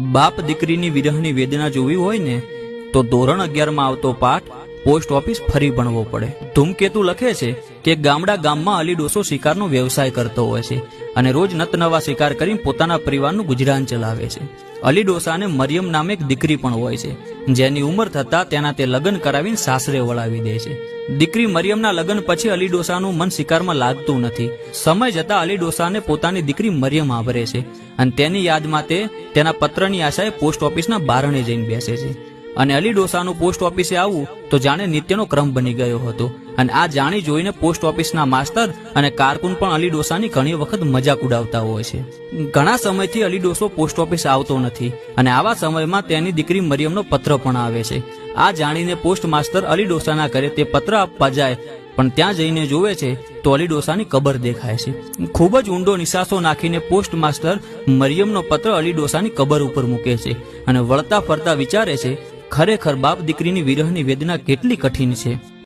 બાપ દીકરીની વિરહની વેદના જોવી હોય ને તો ધોરણ અગિયારમાં આવતો પાઠ પોસ્ટ ઓફિસ ફરી ભણવો પડે. ધૂમકેતુ લખે છે કે ગામડા ગામમાં અલી ડોસો શિકારનો વ્યવસાય કરતો હોય છે અને રોજ નતનવા શિકાર કરીને પોતાના પરિવારનું ગુજરાન ચલાવે છે. અલી ડોસાને મરિયમ નામે એક દીકરી પણ હોય છે. જેની ઉંમર થતાં તેના તે લગ્ન કરાવીને સાસરે વળાવી દે છે. દીકરી મરિયમના લગ્ન પછી અલી ડોસાનું મન શિકારમાં લાગતું નથી. સમય જતાં અલી ડોસાને પોતાની દીકરી મરિયમ આવરે છે અને તેની યાદમાં તે તેના પત્રની આશાએ પોસ્ટ ઓફિસના બારણે જઈને બેસે છે. અને અલી ડોસાનું પોસ્ટ ઓફિસે આવવું તો જાણે નિત્યનો ક્રમ બની ગયો હતો. અને આ જાણી જોઈને પોસ્ટ ઓફિસના માસ્તર અને કારકુન પણ અલી ડોસાની ઘણી વખત મજાક ઉડાવતા હોય છે. ઘણા સમયથી અલી ડોસો પોસ્ટ ઓફિસ આવતો નથી અને આવા સમયમાં તેની દીકરી મરિયમનો પત્ર પણ આવે છે. આ જાણીને પોસ્ટ માસ્તર અલી ડોસાના ઘરે તે પત્ર આપવા જાય, પણ ત્યાં જઈને જોવે છે તો અલી ડોસાની કબર દેખાય છે. ખૂબ જ ઊંડો નિશાસો નાખીને પોસ્ટ માસ્ટર મરિયમનો પત્ર અલી ડોસાની કબર ઉપર મૂકે છે અને વળતા ફરતા વિચારે છે ખરેખર બાપ દીકરીની વિરહની વેદના કેટલી કઠિન છે?